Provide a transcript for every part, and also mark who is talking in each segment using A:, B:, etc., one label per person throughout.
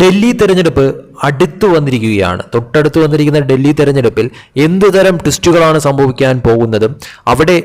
A: ഡൽഹി തെരഞ്ഞെടുപ്പ് അടുത്തു വന്നിരിക്കുകയാണ്. തൊട്ടടുത്ത് വന്നിരിക്കുന്ന ഡൽഹി തെരഞ്ഞെടുപ്പിൽ എന്തുതരം ട്വിസ്റ്റുകളാണ് സംഭവിക്കാൻ പോകുന്നതും അവിടെ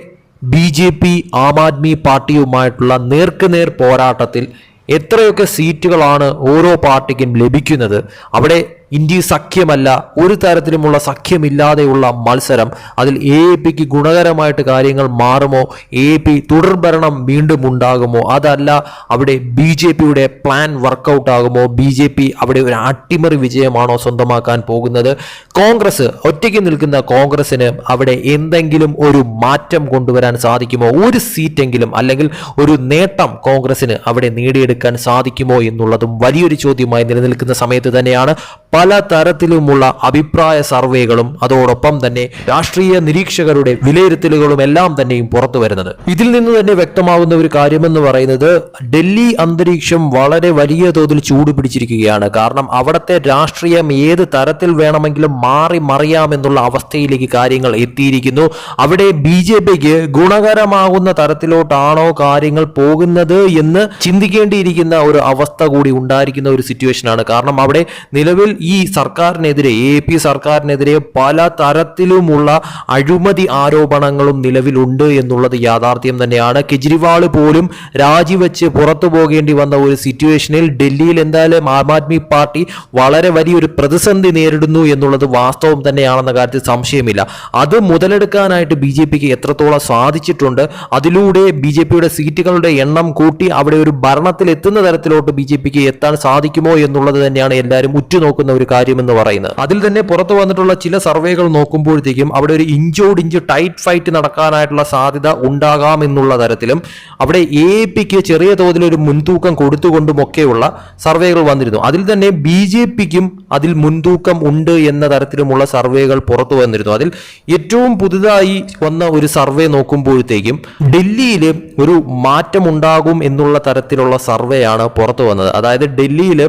A: B J P Aam Aadmi പാർട്ടിയുമായിട്ടുള്ള നേർക്കുനേർ പോരാട്ടത്തിൽ എത്രയൊക്കെ സീറ്റുകളാണ് ഓരോ പാർട്ടിക്കും ലഭിക്കുന്നത് അവിടെ ഇന്ത്യ സഖ്യമല്ല ഒരു തരത്തിലുമുള്ള സഖ്യമില്ലാതെയുള്ള മത്സരം. അതിൽ എ പിക്ക് ഗുണകരമായിട്ട് കാര്യങ്ങൾ മാറുമോ? എ പി തുടർഭരണം വീണ്ടും ഉണ്ടാകുമോ? അതല്ല അവിടെ ബി ജെ പിയുടെ പ്ലാൻ വർക്കൗട്ട് ആകുമോ? ബി ജെ പി അവിടെ ഒരു അട്ടിമറി വിജയമാണോ സ്വന്തമാക്കാൻ പോകുന്നത്? കോൺഗ്രസ് ഒറ്റയ്ക്ക് നിൽക്കുന്ന കോൺഗ്രസിന് അവിടെ എന്തെങ്കിലും ഒരു മാറ്റം കൊണ്ടുവരാൻ സാധിക്കുമോ? ഒരു സീറ്റെങ്കിലും അല്ലെങ്കിൽ ഒരു നേട്ടം കോൺഗ്രസിന് അവിടെ നേടിയെടുക്കാൻ സാധിക്കുമോ എന്നുള്ളതും വലിയൊരു ചോദ്യമായി നിലനിൽക്കുന്ന സമയത്ത് തന്നെയാണ് പല തരത്തിലുമുള്ള അഭിപ്രായ സർവേകളും അതോടൊപ്പം തന്നെ രാഷ്ട്രീയ നിരീക്ഷകരുടെ വിലയിരുത്തലുകളും എല്ലാം തന്നെയും പുറത്തു വരുന്നത്. ഇതിൽ നിന്ന് തന്നെ വ്യക്തമാകുന്ന ഒരു കാര്യമെന്ന് പറയുന്നത് ഡൽഹി അന്തരീക്ഷം വളരെ വലിയ തോതിൽ ചൂട് പിടിച്ചിരിക്കുകയാണ്. കാരണം അവിടുത്തെ രാഷ്ട്രീയം ഏത് തരത്തിൽ വേണമെങ്കിലും മാറി മറിയാമെന്നുള്ള അവസ്ഥയിലേക്ക് കാര്യങ്ങൾ എത്തിയിരിക്കുന്നു. അവിടെ ബി ജെ പിക്ക് ഗുണകരമാകുന്ന തരത്തിലോട്ടാണോ കാര്യങ്ങൾ പോകുന്നത് എന്ന് ചിന്തിക്കേണ്ടിയിരിക്കുന്ന ഒരു അവസ്ഥ കൂടി ഉണ്ടായിരിക്കുന്ന ഒരു സിറ്റുവേഷൻ ആണ്. കാരണം അവിടെ നിലവിൽ ഈ സർക്കാരിനെതിരെ എ പി സർക്കാരിനെതിരെ പല തരത്തിലുമുള്ള അഴിമതി ആരോപണങ്ങളും നിലവിലുണ്ട് എന്നുള്ളത് യാഥാർത്ഥ്യം തന്നെയാണ്. കെജ്രിവാൾ പോലും രാജിവെച്ച് പുറത്തു പോകേണ്ടി വന്ന ഒരു സിറ്റുവേഷനിൽ ഡൽഹിയിൽ എന്തായാലും ആം ആദ്മി പാർട്ടി വളരെ വലിയൊരു പ്രതിസന്ധി നേരിടുന്നു എന്നുള്ളത് വാസ്തവം തന്നെയാണെന്ന കാര്യത്തിൽ സംശയമില്ല. അത് മുതലെടുക്കാനായിട്ട് ബി ജെ പിക്ക് എത്രത്തോളം സാധിച്ചിട്ടുണ്ട് അതിലൂടെ ബി ജെ പിയുടെ സീറ്റുകളുടെ എണ്ണം കൂട്ടി അവിടെ ഒരു ഭരണത്തിൽ എത്തുന്ന തരത്തിലോട്ട് ബി ജെ പിക്ക് എത്താൻ സാധിക്കുമോ എന്നുള്ളത് തന്നെയാണ് എല്ലാവരും ഉറ്റുനോക്കുന്ന ഒരു കാര്യമെന്ന് പറയുന്നത്. അതിൽ തന്നെ പുറത്തു വന്നിട്ടുള്ള ചില സർവേകൾ നോക്കുമ്പോഴത്തേക്കും അവിടെ ഒരു ഇഞ്ചോട് ഇഞ്ച് ടൈറ്റ് ഫൈറ്റ് നടക്കാനായിട്ടുള്ള സാധ്യത ഉണ്ടാകാം എന്നുള്ള തരത്തിലും അവിടെ എ പിക്ക് ചെറിയ തോതിൽ ഒരു മുൻതൂക്കം കൊടുത്തുകൊണ്ടുമൊക്കെയുള്ള സർവേകൾ വന്നിരുന്നു. അതിൽ തന്നെ ബി ജെ പിക്കും അതിൽ മുൻതൂക്കം ഉണ്ട് എന്ന തരത്തിലുമുള്ള സർവേകൾ പുറത്തു വന്നിരുന്നു. അതിൽ ഏറ്റവും പുതുതായി വന്ന ഒരു സർവേ നോക്കുമ്പോഴത്തേക്കും ഡൽഹിയിൽ ഒരു മാറ്റമുണ്ടാകും എന്നുള്ള തരത്തിലുള്ള സർവേയാണ് പുറത്തു വന്നത്. അതായത് ഡൽഹിയിൽ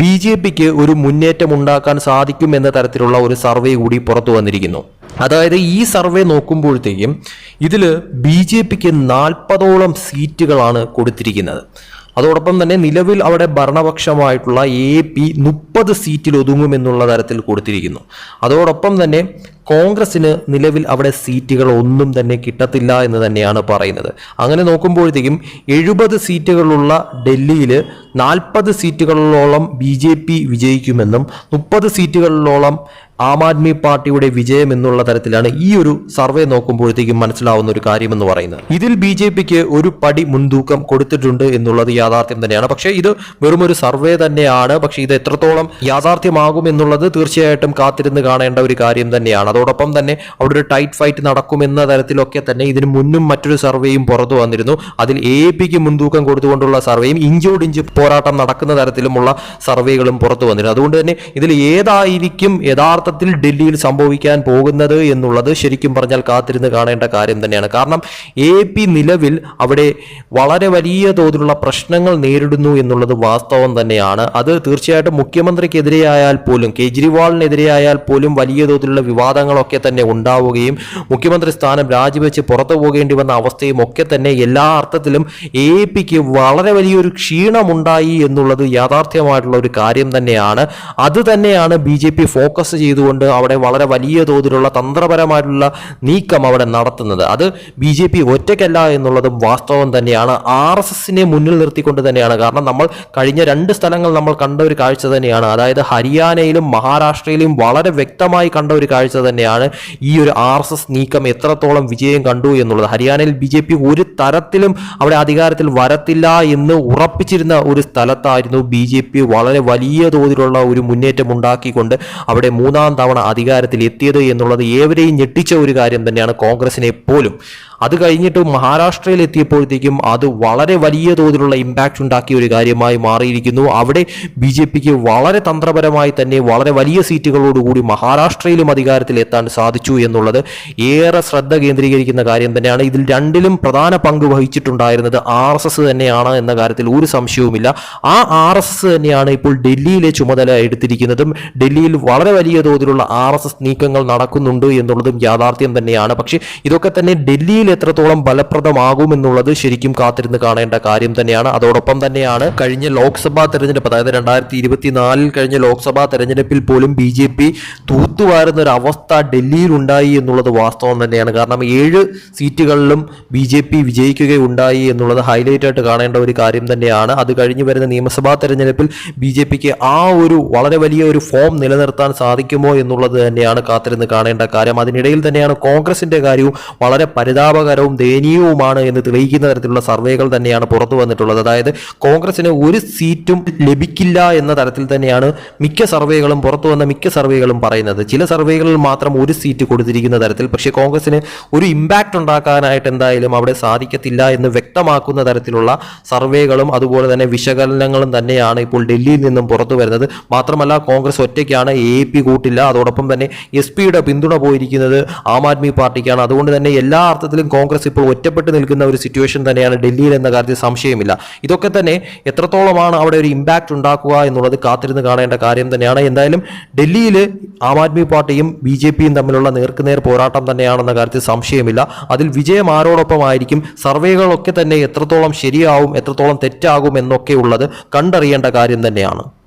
A: ബി ജെ പിക്ക് ഒരു മുന്നേറ്റം ഉണ്ടാക്കാൻ സാധിക്കും എന്ന തരത്തിലുള്ള ഒരു സർവേ കൂടി പുറത്തു വന്നിരിക്കുന്നു. അതായത് ഈ സർവേ നോക്കുമ്പോഴത്തേക്കും ഇതിൽ ബി ജെ പിക്ക് നാൽപ്പതോളം സീറ്റുകളാണ് കൊടുത്തിരിക്കുന്നത്. അതോടൊപ്പം തന്നെ നിലവിൽ അവിടെ ഭരണപക്ഷമായിട്ടുള്ള എ പി മുപ്പത് സീറ്റിൽ ഒതുങ്ങുമെന്നുള്ള തരത്തിൽ കൊടുത്തിരിക്കുന്നു. അതോടൊപ്പം തന്നെ കോൺഗ്രസിന് നിലവിൽ അവിടെ സീറ്റുകൾ ഒന്നും തന്നെ കിട്ടത്തില്ല എന്ന് തന്നെയാണ് പറയുന്നത്. അങ്ങനെ നോക്കുമ്പോഴത്തേക്കും എഴുപത് സീറ്റുകളുള്ള ഡൽഹിയിൽ നാൽപ്പത് സീറ്റുകളിലോളം ബി ജെ പി വിജയിക്കുമെന്നും മുപ്പത് സീറ്റുകളിലോളം ആം ആദ്മി പാർട്ടിയുടെ വിജയം എന്നുള്ള തരത്തിലാണ് ഈ ഒരു സർവേ നോക്കുമ്പോഴത്തേക്കും മനസ്സിലാവുന്ന ഒരു കാര്യമെന്ന് പറയുന്നത്. ഇതിൽ ബി ജെ പിക്ക് ഒരു പടി മുൻതൂക്കം കൊടുത്തിട്ടുണ്ട് എന്നുള്ളത് യാഥാർത്ഥ്യം തന്നെയാണ്. പക്ഷേ ഇത് വെറും ഒരു സർവേ തന്നെയാണ്. പക്ഷേ ഇത് എത്രത്തോളം യാഥാർത്ഥ്യമാകും എന്നുള്ളത് തീർച്ചയായിട്ടും കാത്തിരുന്ന് കാണേണ്ട ഒരു കാര്യം തന്നെയാണ്. അതോടൊപ്പം തന്നെ അവിടെ ഒരു ടൈറ്റ് ഫൈറ്റ് നടക്കുമെന്ന തരത്തിലൊക്കെ തന്നെ ഇതിന് മുന്നും മറ്റൊരു സർവേയും പുറത്തു വന്നിരുന്നു. അതിൽ എ പിക്ക് മുൻതൂക്കം കൊടുത്തുകൊണ്ടുള്ള സർവേയും ഇഞ്ചോട് ഇഞ്ച് പോരാട്ടം നടക്കുന്ന തരത്തിലുമുള്ള സർവേകളും പുറത്തു വന്നിരുന്നു. അതുകൊണ്ട് തന്നെ ഇതിൽ ഏതായിരിക്കും യഥാർത്ഥത്തിൽ ഡൽഹിയിൽ സംഭവിക്കാൻ പോകുന്നത് എന്നുള്ളത് ശരിക്കും പറഞ്ഞാൽ കാത്തിരുന്ന് കാണേണ്ട കാര്യം തന്നെയാണ്. കാരണം എ പി നിലവിൽ അവിടെ വളരെ വലിയ തോതിലുള്ള പ്രശ്നങ്ങൾ നേരിടുന്നു എന്നുള്ളത് വാസ്തവം തന്നെയാണ്. അത് തീർച്ചയായിട്ടും മുഖ്യമന്ത്രിക്കെതിരെയായാൽ പോലും കേജ്രിവാളിനെതിരെയായാൽ പോലും വലിയ തോതിലുള്ള വിവാദങ്ങളൊക്കെ തന്നെ ഉണ്ടാവുകയും മുഖ്യമന്ത്രി സ്ഥാനം രാജിവെച്ച് പുറത്തു പോകേണ്ടി വന്ന അവസ്ഥയും ഒക്കെ തന്നെ എല്ലാ അർത്ഥത്തിലും എ പിക്ക് വളരെ വലിയൊരു ക്ഷീണമുണ്ടായി എന്നുള്ളത് യാഥാർത്ഥ്യമായിട്ടുള്ള ഒരു കാര്യം തന്നെയാണ്. അത് തന്നെയാണ് ബി ജെ പി ഫോക്കസ് ചെയ്തുകൊണ്ട് അവിടെ വളരെ വലിയ തോതിലുള്ള തന്ത്രപരമായിട്ടുള്ള നീക്കം അവിടെ നടത്തുന്നത്. അത് ബി ജെ പി ഒറ്റയ്ക്കല്ല എന്നുള്ളതും വാസ്തവം തന്നെയാണ്. ആർ എസ് എസിനെ മുന്നിൽ നിർത്തിക്കൊണ്ട് തന്നെയാണ്. കാരണം നമ്മൾ കഴിഞ്ഞ രണ്ട് സ്ഥലങ്ങൾ നമ്മൾ കണ്ട ഒരു കാഴ്ച തന്നെയാണ്. അതായത് ഹരിയാനയിലും മഹാരാഷ്ട്രയിലും വളരെ വ്യക്തമായി കണ്ട ഒരു കാഴ്ച തന്നെയാണ് ഈ ഒരു ആർ എസ് എസ് നീക്കം എത്രത്തോളം വിജയം കണ്ടു എന്നുള്ളത്. ഹരിയാനയിൽ ബി ജെ പി ഒരു തരത്തിലും അവിടെ അധികാരത്തിൽ വരത്തില്ല എന്ന് ഉറപ്പിച്ചിരുന്ന ഒരു സ്ഥലത്തായിരുന്നു ബി ജെ പി വളരെ വലിയ തോതിലുള്ള ഒരു മുന്നേറ്റം ഉണ്ടാക്കിക്കൊണ്ട് അവിടെ മൂന്നാം തവണ അധികാരത്തിൽ എത്തിയത് എന്നുള്ളത് ഏവരെയും ഞെട്ടിച്ച ഒരു കാര്യം തന്നെയാണ് കോൺഗ്രസിനെ പോലും. അത് കഴിഞ്ഞിട്ട് മഹാരാഷ്ട്രയിൽ എത്തിയപ്പോഴത്തേക്കും അത് വളരെ വലിയ തോതിലുള്ള ഇമ്പാക്റ്റ് ഉണ്ടാക്കിയ ഒരു കാര്യമായി മാറിയിരിക്കുന്നു. അവിടെ ബി ജെ പിക്ക് വളരെ തന്ത്രപരമായി തന്നെ വളരെ വലിയ സീറ്റുകളോടുകൂടി മഹാരാഷ്ട്രയിലും അധികാരത്തിൽ എത്താൻ സാധിച്ചു എന്നുള്ളത് ഏറെ ശ്രദ്ധ കേന്ദ്രീകരിക്കുന്ന കാര്യം തന്നെയാണ്. ഇതിൽ രണ്ടിലും പ്രധാന പങ്ക് വഹിച്ചിട്ടുണ്ടായിരുന്നത് ആർ എസ് എസ് തന്നെയാണ് എന്ന കാര്യത്തിൽ ഒരു സംശയവുമില്ല. ആ ആർ എസ് എസ് തന്നെയാണ് ഇപ്പോൾ ഡൽഹിയിലെ ചുമതല എടുത്തിരിക്കുന്നതും ഡൽഹിയിൽ വളരെ വലിയ തോതിലുള്ള ആർ എസ് എസ് നീക്കങ്ങൾ നടക്കുന്നുണ്ട് എന്നുള്ളതും യാഥാർത്ഥ്യം തന്നെയാണ്. പക്ഷേ ഇതൊക്കെ തന്നെ ഡൽഹിയിൽ എത്രത്തോളം ഫലപ്രദമാകുമെന്നുള്ളത് ശരിക്കും കാത്തിരുന്ന് കാണേണ്ട കാര്യം തന്നെയാണ്. അതോടൊപ്പം തന്നെയാണ് കഴിഞ്ഞ ലോക്സഭാ തെരഞ്ഞെടുപ്പ് അതായത് രണ്ടായിരത്തി ഇരുപത്തിനാലിൽ കഴിഞ്ഞ ലോക്സഭാ തെരഞ്ഞെടുപ്പിൽ പോലും ബി ജെ പി തൂത്തുവാരുന്ന ഒരു അവസ്ഥ ഡൽഹിയിൽ ഉണ്ടായി എന്നുള്ളത് വാസ്തവം തന്നെയാണ്. കാരണം ഏഴ് സീറ്റുകളിലും ബി ജെ പി വിജയിക്കുകയുണ്ടായി എന്നുള്ളത് ഹൈലൈറ്റ് ആയിട്ട് കാണേണ്ട ഒരു കാര്യം തന്നെയാണ്. അത് കഴിഞ്ഞ് വരുന്ന നിയമസഭാ തെരഞ്ഞെടുപ്പിൽ ബി ജെ പിക്ക് ആ ഒരു വളരെ വലിയ ഒരു ഫോം നിലനിർത്താൻ സാധിക്കുമോ എന്നുള്ളത് തന്നെയാണ് കാത്തിരുന്ന് കാണേണ്ട കാര്യം. അതിനിടയിൽ തന്നെയാണ് കോൺഗ്രസിന്റെ കാര്യവും വളരെ പരിതാപകരവും ദയനീയവുമാണ് എന്ന് തെളിയിക്കുന്ന തരത്തിലുള്ള സർവേകൾ തന്നെയാണ് പുറത്തു വന്നിട്ടുള്ളത്. അതായത് കോൺഗ്രസിന് ഒരു സീറ്റും ലഭിക്കില്ല എന്ന തരത്തിൽ തന്നെയാണ് മിക്ക സർവേകളും പുറത്തു വന്ന മിക്ക സർവേകളും പറയുന്നത്. ചില സർവേകളിൽ മാത്രം ഒരു സീറ്റ് കൊടുത്തിരിക്കുന്ന തരത്തിൽ പക്ഷേ കോൺഗ്രസിന് ഒരു ഇമ്പാക്റ്റ് ഉണ്ടാക്കാനായിട്ട് എന്തായാലും അവിടെ സാധിക്കത്തില്ല എന്ന് വ്യക്തമാക്കുന്ന തരത്തിലുള്ള സർവേകളും അതുപോലെ തന്നെ വിശകലനങ്ങളും തന്നെയാണ് ഇപ്പോൾ ഡൽഹിയിൽ നിന്നും പുറത്തു വരുന്നത്. മാത്രമല്ല കോൺഗ്രസ് ഒറ്റയ്ക്കാണ് എ പി കൂട്ടില്ല. അതോടൊപ്പം തന്നെ എസ് പിയുടെ പിന്തുണ പോയിരിക്കുന്നത് ആം ആദ്മി പാർട്ടിക്കാണ്. അതുകൊണ്ട് തന്നെ എല്ലാ അർത്ഥത്തിലും കോൺഗ്രസ് ഇപ്പോൾ ഒറ്റപ്പെട്ട് നിൽക്കുന്ന ഒരു സിറ്റുവേഷൻ തന്നെയാണ് ഡൽഹിയിൽ എന്ന കാര്യത്തിൽ സംശയമില്ല. ഇതൊക്കെ തന്നെ എത്രത്തോളമാണ് അവിടെ ഒരു ഇമ്പാക്റ്റ് ഉണ്ടാക്കുക എന്നുള്ളത് കാത്തിരുന്ന് കാണേണ്ട കാര്യം തന്നെയാണ്. എന്തായാലും ഡൽഹിയിൽ ആം ആദ്മി പാർട്ടിയും ബി ജെ പിയും തമ്മിലുള്ള നേർക്കുനേർ പോരാട്ടം തന്നെയാണെന്ന കാര്യത്തിൽ സംശയമില്ല. അതിൽ വിജയം ആരോടൊപ്പമായിരിക്കും. സർവേകളൊക്കെ തന്നെ എത്രത്തോളം ശരിയാവും എത്രത്തോളം തെറ്റാകും എന്നൊക്കെ ഉള്ളത് കണ്ടറിയേണ്ട കാര്യം തന്നെയാണ്.